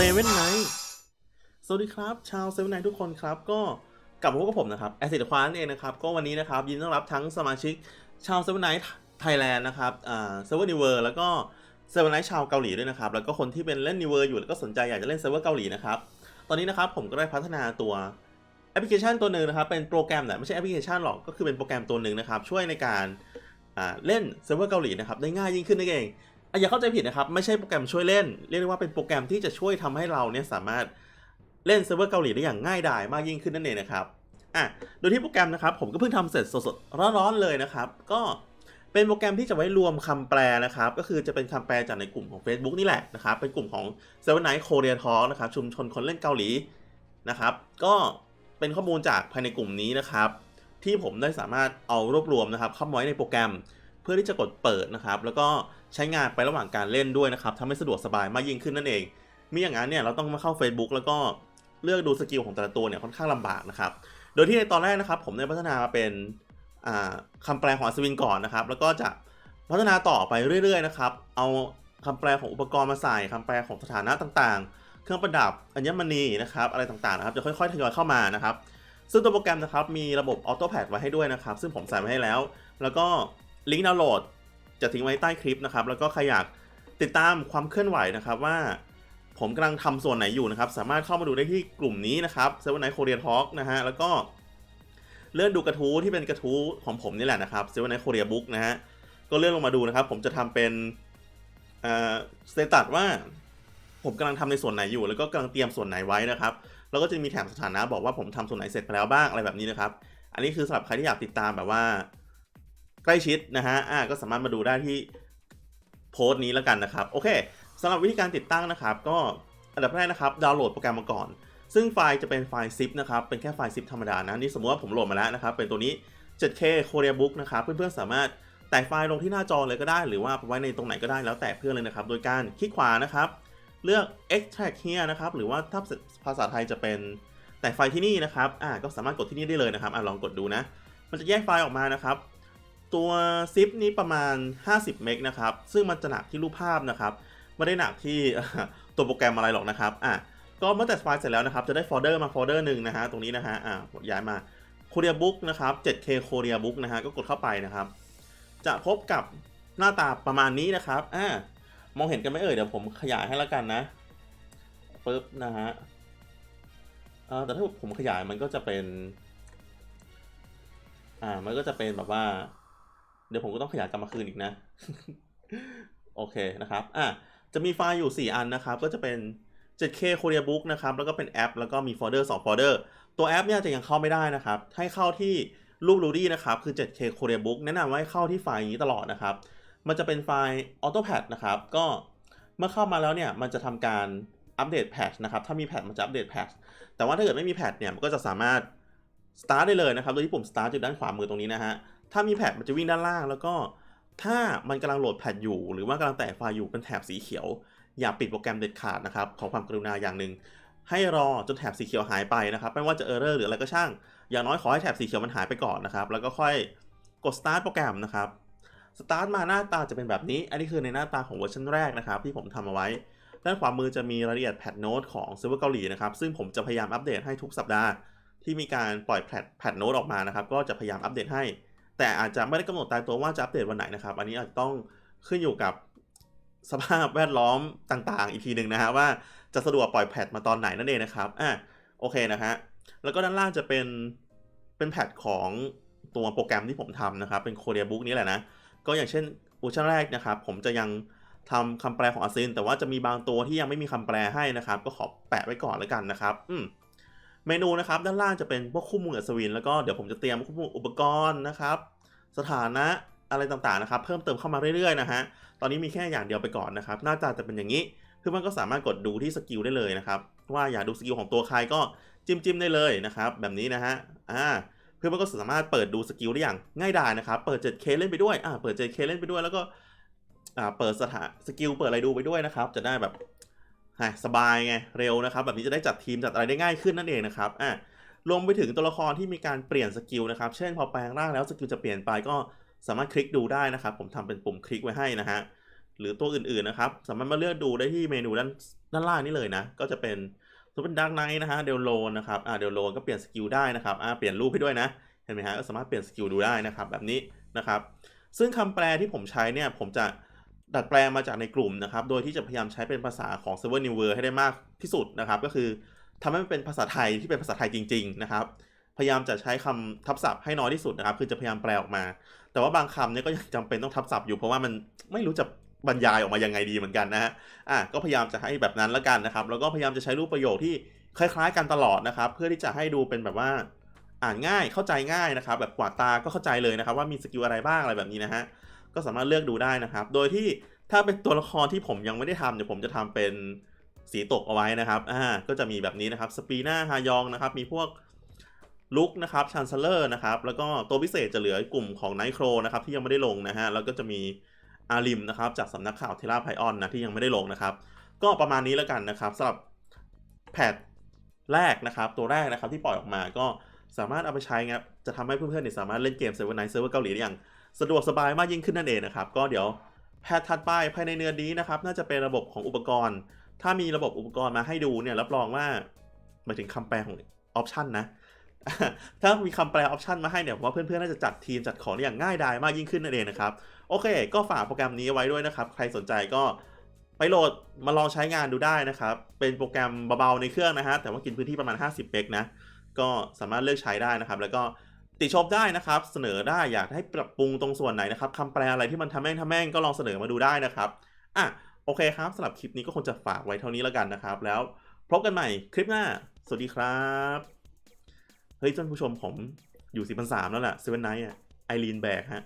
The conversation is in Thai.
เซเว่นไนท์สวัสดีครับ ชาวเซเว่นไนท์ทุกคนครับ ก็กลับมาพบกับผมนะครับแอซิดควานเองนะครับ ก็วันนี้นะครับ ยินดีต้อนรับทั้งสมาชิกชาวเซเว่นไนท์ไทยแลนด์นะครับอ่าเซเว่นนิเวอร์แล้วก็เซเว่นไนท์ชาวเกาหลีด้วยนะครับ แล้วก็คนที่เป็นเล่นนิเวอร์อยู่แล้วก็สนใจอยากจะเล่นเซเวอร์เกาหลีนะครับ ตอนนี้นะครับผมก็ได้พัฒนาตัวแอปพลิเคชันตัวหนึ่งนะครับ เป็นโปรแกรมแหละไม่ใช่แอปพลิเคชันหรอกก็คือเป็นโปรแกรมตัวหนึ่งนะครับ ช่วยในการเล่นเซิร์ฟเวอร์เกาหลีนะครับได้ง่ายยิ่งขึ้นนั่นเอง อย่าเข้าใจผิดนะครับ ไม่ใช่โปรแกรมช่วยเล่น เรียกได้ว่าเป็นโปรแกรมที่จะช่วยทำให้เราเนี่ยสามารถเล่นเซิร์ฟเวอร์เกาหลีได้อย่างง่ายดายมากยิ่งขึ้นนั่นเองนะครับอะโดยที่โปรแกรมนะครับผมก็เพิ่งทำเสร็จสดๆร้อนๆเลยนะครับ ก็เป็นโปรแกรมที่จะไว้รวมคำแปลนะครับ ก็คือจะเป็นคำแปลจากในกลุ่มของ Facebook นี่แหละนะครับ เป็นกลุ่มของ s e v e n Night Korea Talk นะครับชุมชนคนเล่นเกาหลีนะครับ ก็เป็นข้อมูลจากภายในกลุ่มนี้นะครับ ที่ผมได้สามารถเอารวบรวมนะครับเข้ามาไว้ในโปรแกรม พื่อที่จะกดเปิดนะครับ แล้วก็ใช้งานไประหว่างการเล่นด้วยนะครับทำให้สะดวกสบายมากยิ่งขึ้นนั่นเองมีอย่างนั้นเนี่ยเราต้องมาเข้า Facebook แล้วก็เลือกดูสกิลของแต่ละตัวเนี่ยค่อนข้างลำบากนะครับ โดยที่ในตอนแรกนะครับผมได้พัฒนามาเป็นอ่าคำแปลของอัศวินก่อนนะครับ แล้วก็จะพัฒนาต่อไปเรื่อยๆนะครับ เอาคำแปลของอุปกรณ์มาใส่คำแปลของสถานะต่างๆ เครื่องประดับอัญมณีนะครับอะไรต่างๆนะครับจะค่อยๆทยอยเข้ามานะครับ ซึ่งตัวโปรแกรมนะครับมีระบบออโต้แพดไว้ให้ด้วยนะครับ ซึ่งผมใส่ไว้ให้แล้ว แล้วก็ ลิงก์ดาวน์โหลดจะทิ้งไว้ใต้คลิปนะครับ แล้วก็ใครอยากติดตามความเคลื่อนไหวนะครับว่าผมกำลังทำส่วนไหนอยู่นะครับ สามารถเข้ามาดูได้ที่กลุ่มนี้นะครับเซเว่นไนท์โคเรียทอล์กนะฮะแล้วก็เลื่อนดูกระทู้ที่เป็นกระทู้ของผมนี่แหละนะครับเซเว่นไนท์โคเรียบุ๊กนะฮะก็เลื่อนลงมาดูนะครับ ผมจะทำเป็นเอ่อสเตตัสว่า ผมกำลังทำในส่วนไหนอยู่ แล้วก็กำลังเตรียมส่วนไหนไว้นะครับแล้วก็จะมีแถบสถานะบอกว่าผมทำส่วนไหนเสร็จไปแล้วบ้างอะไรแบบนี้นะครับ อันนี้คือสำหรับใครที่อยากติดตามแบบว่า ใกล้ชิดนะฮะอ่าก็สามารถมาดูได้ที่โพสต์นี้แล้วกันนะครับ โอเคสำหรับวิธีการติดตั้งนะครับ ก็อันดับแรกนะครับ ดาวน์โหลดโปรแกรมมาก่อน ซึ่งไฟล์จะเป็นไฟล์ zip นะครับ เป็นแค่ไฟล์ zip ธรรมดานะ นี่สมมติว่าผมโหลดมาแล้วนะครับ เป็นตัวนี้ 7K Korea Book นะครับ เพื่อนๆ สามารถแตกไฟล์ลงที่หน้าจอเลยก็ได้ หรือว่าไว้ในตรงไหนก็ได้แล้วแต่เพื่อนเลยนะครับ โดยการคลิกขวานะครับ เลือก extract here นะครับ หรือว่าถ้าภาษาไทยจะเป็นแตกไฟล์ที่นี่นะครับ อ่า ก็สามารถกดที่นี่ได้เลยนะครับ อ่าลองกดดูนะ มันจะแยกไฟล์ออกมานะครับ ตัว zip นี้ประมาณ 50 เมกนะครับ ซึ่งมันจะหนักที่รูปภาพนะครับ ไม่ได้หนักที่ตัวโปรแกรมอะไรหรอกนะครับ อะ ก็เมื่อแต่ไฟล์เสร็จแล้วนะครับ จะได้โฟลเดอร์มาโฟลเดอร์หนึ่งนะฮะ ตรงนี้นะฮะ อ่าย้ายมา Korea Book นะครับ 7K Korea Book นะฮะ ก็กดเข้าไปนะครับ จะพบกับหน้าตาประมาณนี้นะครับ อ่ามองเห็นกันไหมเอ่ย เดี๋ยวผมขยายให้แล้วกันนะปึ๊บนะฮะอ่าแต่ถ้าผมขยายมันก็จะเป็น อ่า มันก็จะเป็นแบบว่า เดี๋ยวผมก็ต้องขยายกลับมาคืนอีกนะ โอเคนะครับ อะ จะมีไฟล์อยู่ 4 อันนะครับ ก็จะเป็น 7K Korea Book นะครับ แล้วก็เป็นแอป แล้วก็มีโฟลเดอร์2โฟลเดอร์ ตัวแอปเนี่ยจะยังเข้าไม่ได้นะครับ ให้เข้าที่รูปรูดี้นะครับ คือ 7K Korea Book แนะนำว่าให้เข้าที่ไฟล์นี้ตลอดนะครับ มันจะเป็นไฟล์ AutoPad นะครับ ก็เมื่อเข้ามาแล้วเนี่ย มันจะทำการอัปเดตแพทนะครับ ถ้ามีแพทมันจะอัปเดตแพทแต่ว่าถ้าเกิดไม่มีแพทเนี่ย มันก็จะสามารถ start ได้เลยนะครับ โดยที่ปุ่ม start อยู่ด้านขวามือตรงนี้นะฮะ ถ้ามีแพทมันจะวิ่งด้านล่าง แล้วก็ถ้ามันกำลังโหลดแพทอยู่ หรือว่ากำลังแตะไฟล์อยู่เป็นแถบสีเขียว อย่าปิดโปรแกรมเด็ดขาดนะครับ ขอความกรุณาอย่างหนึ่งให้รอจนแถบสีเขียวหายไปนะครับ ไม่ว่าจะเออร์เรอร์หรืออะไรก็ช่าง อย่างน้อยขอให้แถบสีเขียวมันหายไปก่อนนะครับ แล้วก็ค่อยกด start โปรแกรมนะครับ start มาหน้าตาจะเป็นแบบนี้ อันนี้คือในหน้าตาของเวอร์ชันแรกนะครับ ที่ผมทำเอาไว้ ด้านขวามือจะมีรายละเอียดแพทโน้ตของเซิร์ฟเวอร์เกาหลีนะครับ ซึ่งผมจะพยายามอัปเดตให้ทุกสัปดาห์ ที่มีการปล่อยแพทแพทโน้ตออกมานะครับ ก็จะพยายามอัปเดตให้ แต่อาจจะไม่ได้กำหนดตายตัวว่าจะอัปเดตวันไหนนะครับ อันนี้อาจจะต้องขึ้นอยู่กับสภาพแวดล้อมต่างๆ อีกทีหนึ่งนะฮะว่าจะสะดวกปล่อยแพทมาตอนไหนนั่นเองนะครับอะโอเคนะฮะแล้วก็ด้านล่างจะเป็นเป็นแพทของตัวโปรแกรมที่ผมทำนะครับ เป็น Korea Book นี้แหละนะ ก็อย่างเช่นอร์ชันแรกนะครับ ผมจะยังทำคำแปลของอาซินแต่ว่าจะมีบางตัวที่ยังไม่มีคำแปลให้นะครับ ก็ขอแปะไว้ก่อนแล้วกันนะครับ อืม เมนูนะครับด้านล่างจะเป็นพวกคู่มืออัศวินแล้วก็เดี๋ยวผมจะเตรียมคู่มืออุปกรณ์นะครับ สถานะอะไรต่างๆนะครับ เพิ่มเติมเข้ามาเรื่อยๆนะฮะตอนนี้มีแค่อย่างเดียวไปก่อนนะครับ หน้าตาจะเป็นอย่างนี้เพื่อนก็สามารถกดดูที่สกิลได้เลยนะครับว่าอยากดูสกิลของตัวใครก็จิ้มจิ้มๆได้เลยนะครับแบบนี้นะฮะอ่าเพื่อนก็สามารถเปิดดูสกิลได้อย่างง่ายดายนะครับ เปิด 7K เล่นไปด้วยอ่าเปิด 7K เล่นไปด้วยแล้วก็อ่าเปิดสถานสกิลเปิดอะไรดูไปด้วยนะครับ จะได้แบบ สบายไงเร็วนะครับ แบบนี้จะได้จัดทีมจัดอะไรได้ง่ายขึ้นนั่นเองนะครับอ่ารวมไปถึงตัวละครที่มีการเปลี่ยนสกิลนะครับ เช่นพอแปลงร่างแล้วสกิลจะเปลี่ยนไปก็สามารถคลิกดูได้นะครับ ผมทำเป็นปุ่มคลิกไว้ให้นะฮะหรือตัวอื่นๆนะครับ สามารถมาเลือกดูได้ที่เมนูด้านด้านล่างนี้เลยนะ ก็จะเป็นตัวเป็นดักไนท์นะฮะเดลโลนะครับอ่าเดลโลก็เปลี่ยนสกิลได้นะครับอ่าเปลี่ยนรูปให้ด้วยนะเห็นไหมฮะก็สามารถเปลี่ยนสกิลดูได้นะครับแบบนี้นะครับซึ่งคำแปลที่ผมใช้เนี่ยผมจะ ดัดแปลงมาจากในกลุ่มนะครับ โดยที่จะพยายามใช้เป็นภาษาของ Server New World ให้ได้มากที่สุดนะครับ ก็คือทำให้มันเป็นภาษาไทยที่เป็นภาษาไทยจริง ๆ นะครับ พยายามจะใช้คำทับศัพท์ให้น้อยที่สุดนะครับ คือจะพยายามแปลออกมา แต่ว่าบางคำเนี่ยก็ยังจำเป็นต้องทับศัพท์อยู่เพราะว่ามันไม่รู้จะบรรยายออกมายังไงดีเหมือนกันนะฮะ อะก็พยายามจะให้แบบนั้นละกันนะครับ แล้วก็พยายามจะใช้รูปประโยคที่คล้ายๆกันตลอดนะครับ เพื่อที่จะให้ดูเป็นแบบว่าอ่านง่ายเข้าใจง่ายนะครับ แบบกวาดตาก็เข้าใจเลยนะครับ ว่ามีสกิลอะไรบ้างอะไรแบบนี้นะฮะ ก็สามารถเลือกดูได้นะครับ โดยที่ถ้าเป็นตัวละครที่ผมยังไม่ได้ทำเดี๋ยวผมจะทำเป็นสีตกเอาไว้นะครับ อ่า ก็จะมีแบบนี้นะครับ สปีน่าฮายองนะครับ มีพวกลุกนะครับชันเซลเลอร์นะครับ แล้วก็ตัวพิเศษจะเหลือกลุ่มของไนโครนะครับที่ยังไม่ได้ลงนะฮะ แล้วก็จะมีอาริมนะครับจากสำนักข่าวเทราไพออนนะที่ยังไม่ได้ลงนะครับ ก็ประมาณนี้แล้วกันนะครับสำหรับแพทแรกนะครับ ตัวแรกนะครับที่ปล่อยออกมาก็สามารถเอาไปใช้ครับจะทำให้เพื่อนๆเนี่ยสามารถเล่นเกมเซิร์ฟเวอร์ไนท์เซิร์ฟเวอร์เกาหลีได้อย่าง สะดวกสบายมากยิ่งขึ้นนั่นเองนะครับ ก็เดี๋ยวแพทถัดไปภายในเดือนนี้นะครับ น่าจะเป็นระบบของอุปกรณ์ ถ้ามีระบบอุปกรณ์มาให้ดูเนี่ยรับรองว่าหมายถึงคำแปลของออปชันนะถ้ามีคำแปลออปชันมาให้เนี่ยผมว่าเพื่อนๆ น่าจะจัดทีมจัดของได้อย่างง่ายดายมากยิ่งขึ้นนั่นเองนะครับ โอเค ก็ฝากโปรแกรมนี้ไว้ด้วยนะครับ ใครสนใจก็ไปโหลดมาลองใช้งานดูได้นะครับ เป็นโปรแกรมเบาๆในเครื่องนะฮะ แต่ว่ากินพื้นที่ประมาณ 50เมกนะ ก็สามารถเลือกใช้ได้นะครับ แล้วก็ ติชมได้นะครับ เสนอได้อยากให้ปรับปรุงตรงส่วนไหนนะครับคำแปลอะไรที่มันทำแม่งทำแม่งก็ลองเสนอมาดูได้นะครับอะโอเคครับสำหรับคลิปนี้ก็คงจะฝากไว้เท่านี้แล้วกันนะครับ แล้วพบกันใหม่คลิปหน้า สวัสดีครับเฮ้ยท่านผู้ชมผมอยู่สี่พันสามแล้วแหละเซเว่นไนท์อะไอรีนแบกฮะ